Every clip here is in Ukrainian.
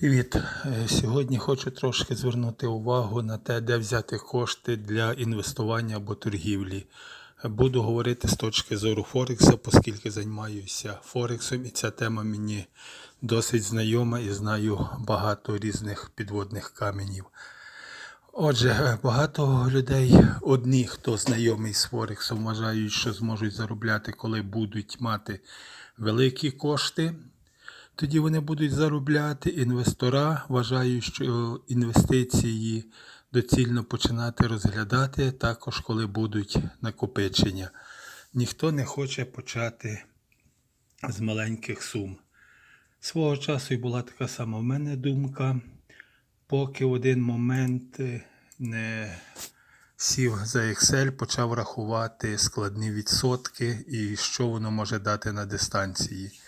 Привіт! Е, Сьогодні хочу трошки звернути увагу на те, де взяти кошти для інвестування або торгівлі. Буду говорити з точки зору Форекса, оскільки займаюся Форексом, і ця тема мені досить знайома і знаю багато різних підводних каменів. Отже, е, багато людей, одні, хто знайомий з Форексом, вважають, що зможуть заробляти, коли будуть мати великі кошти. Тоді вони будуть заробляти. Інвестора вважають, що інвестиції доцільно починати розглядати також, коли будуть накопичення. Ніхто не хоче почати з маленьких сум. Свого часу і була така сама в мене думка, поки в один момент е, не сів за Excel, почав рахувати складні відсотки і що воно може дати на дистанції.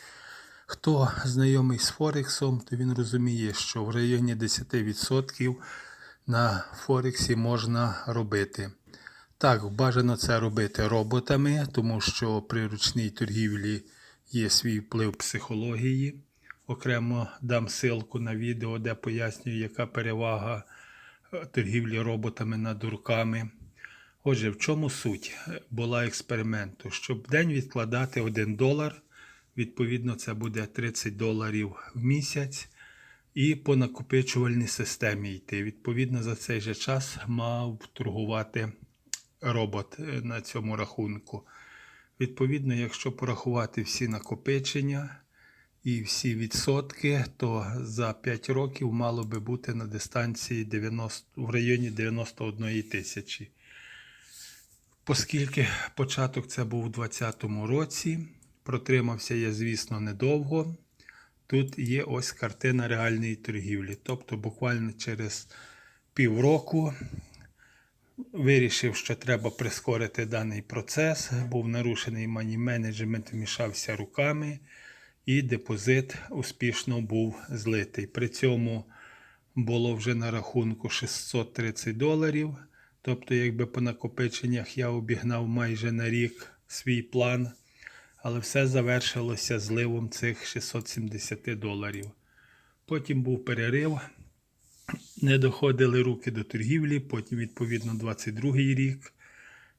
Хто знайомий з Форексом, то він розуміє, що в районі 10% на Форексі можна робити. Так, бажано це робити роботами, тому що при ручній торгівлі є свій вплив психології. Окремо дам ссылку на відео, де пояснюю, яка перевага е, торгівлі роботами над дурками. Отже, в чому суть була експерименту? Щоб в день відкладати 1 долар, відповідно, це буде 30 доларів в місяць, і по накопичувальній системі йти. Відповідно, за цей же час мав торгувати робот е, на цьому рахунку. Відповідно, якщо порахувати всі накопичення і всі відсотки, то за 5 років мало би бути на дистанції 90, в районі 91 тисячі. Оскільки початок це був у 2020 році, протримався я, звісно, недовго. Тут є ось картина реальної торгівлі. Тобто, буквально через півроку вирішив, що треба прискорити даний процес. Був нарушений мані менеджмент, мішався руками, і депозит успішно був злитий. При цьому було вже на рахунку 630 доларів. Тобто, якби по накопиченнях я обігнав майже на рік свій план, але все завершилося зливом цих 670 доларів. Потім був перерив, не доходили руки до торгівлі, потім, відповідно, 22-й рік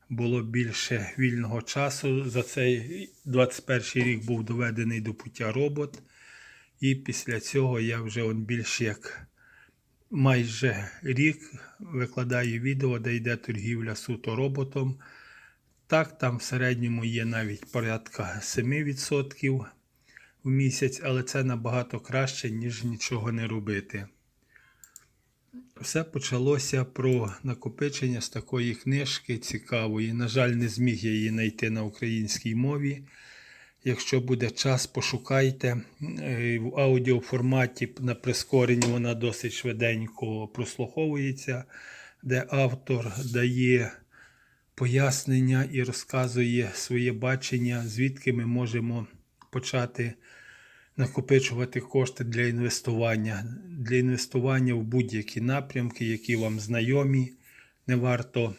було більше вільного часу. За цей 21 рік був доведений до пуття робот. І після цього я вже он більш як майже рік викладаю відео, де йде торгівля суто роботом. Так, там в середньому є навіть порядка 7% в місяць, але це набагато краще, ніж нічого не робити. Все почалося про накопичення з такої книжки цікавої. На жаль, не зміг я її знайти на українській мові. Якщо буде час, пошукайте. Е, В аудіоформаті на прискоренні вона досить швиденько прослуховується, де автор дає пояснення і розказує своє бачення, звідки ми можемо почати накопичувати кошти для інвестування. Для інвестування в будь-які напрямки, які вам знайомі. Не варто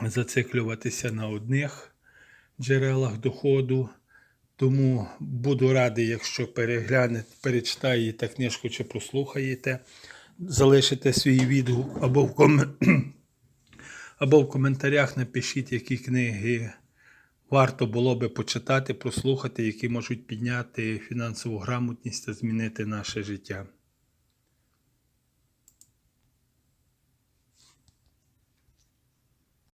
зациклюватися на одних джерелах доходу. Тому буду радий, якщо переглянете, перечитаєте книжку чи прослухаєте, залишите свій відгук або в, ком... або в коментарях напишіть, які книги варто було би почитати, прослухати, які можуть підняти фінансову грамотність та змінити наше життя.